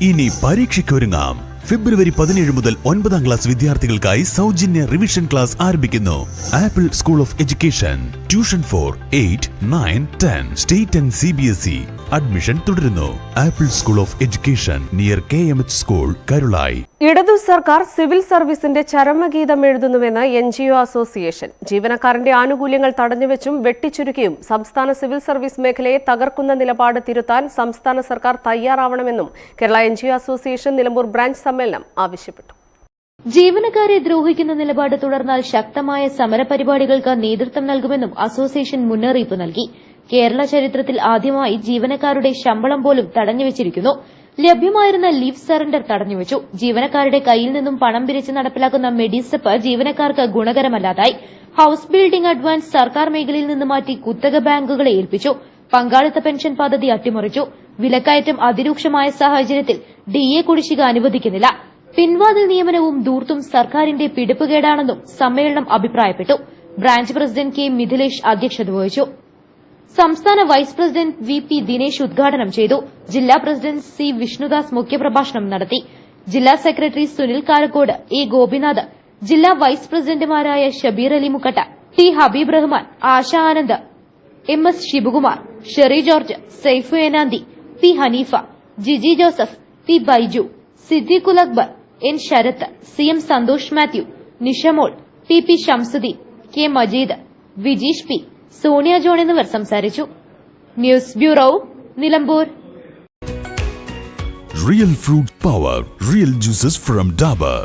ഇനി പരീക്ഷയ്ക്കൊരുങ്ങാം. ഫെബ്രുവരി പതിനേഴ് മുതൽ ഒൻപതാം ക്ലാസ് വിദ്യാർത്ഥികൾക്കായി സൗജന്യ റിവിഷൻ ക്ലാസ് ആരംഭിക്കുന്നു. Apple School of Education. Tuition for eight nine ten. State and C B S E admission തുടരുന്നു. Apple School of Education near K M H school Karulai. ഇടതു സർക്കാർ സിവിൽ സർവീസിന്റെ ചരമഗീതം എഴുതുന്നുവെന്ന് എൻ ജി ഒ അസോസിയേഷൻ ജീവനക്കാരന്റെ ആനുകൂല്യങ്ങൾ തടഞ്ഞുവെച്ചും വെട്ടിച്ചുരുക്കിയും സംസ്ഥാന civil service മേഖലയെ തകർക്കുന്ന നിലപാട് തിരുത്താൻ സംസ്ഥാന സർക്കാർ തയ്യാറാവണമെന്നും Kerala N association Nilambur branch സമ്മേളനം ആവശ്യപ്പെട്ടു. ജീവനക്കാരെ ദ്രോഹിക്കുന്ന നിലപാട് തുടർന്നാൽ ശക്തമായ സമരപരിപാടികൾക്ക് നേതൃത്വം നൽകുമെന്നും അസോസിയേഷൻ മുന്നറിയിപ്പ് നൽകി. കേരള ചരിത്രത്തിൽ ആദ്യമായി ജീവനക്കാരുടെ ശമ്പളം പോലും തടഞ്ഞുവച്ചിരിക്കുന്നു ലഭ്യമായിരുന്ന ലീവ് സറണ്ടർ തടഞ്ഞുവച്ചു ജീവനക്കാരുടെ കയ്യിൽ നിന്നും പണം പിരിച്ച് നടപ്പിലാക്കുന്ന മെഡിസപ്പ് ജീവനക്കാർക്ക് ഗുണകരമല്ലാതായി. ഹൌസ് ബിൽഡിംഗ് അഡ്വാൻസ് സർക്കാർ മേഖലയിൽ നിന്ന് മാറ്റി കുത്തക ബാങ്കുകളെ ഏൽപ്പിച്ചു. പങ്കാളിത്ത പെൻഷൻ പദ്ധതി അട്ടിമറിച്ചു. വിലക്കയറ്റം അതിരൂക്ഷമായ സാഹചര്യത്തിൽ ഡിഎ കുടിശ്ശിക അനുവദിക്കുന്നില്ല. പിൻവാതിൽ നിയമനവും ദൂർത്തും സർക്കാരിന്റെ പിടിപ്പുകേടാണെന്നും സമ്മേളനം അഭിപ്രായപ്പെട്ടു. ബ്രാഞ്ച് പ്രസിഡന്റ് കെ മിഥിലേഷ് അധ്യക്ഷത വഹിച്ചു. സംസ്ഥാന vice president V P Dinesh ഉദ്ഘാടനം ചെയ്തു. ജില്ലാ പ്രസിഡന്റ് സി വിഷ്ണുദാസ് മുഖ്യപ്രഭാഷണം നടത്തി. ജില്ലാ സെക്രട്ടറി സുനിൽ കാരക്കോട് എ ഗോപിനാഥ് ജില്ലാ വൈസ് പ്രസിഡന്റുമാരായ Shabeer Ali Mukkatta T Habeeb Rahman Asha Anand M S Shivakumar Sherry George Saifu Enanthi P Haneefa Jiji Joseph P Baiju Siddeequl Akbar N Sarath C M Santhosh Mathew Nishamol T P Shamsudheen K Majeed Vijeesh P Sonia John എന്നിവർ സംസാരിച്ചു. News bureau Nilambur. Real fruit power real juices from Dabur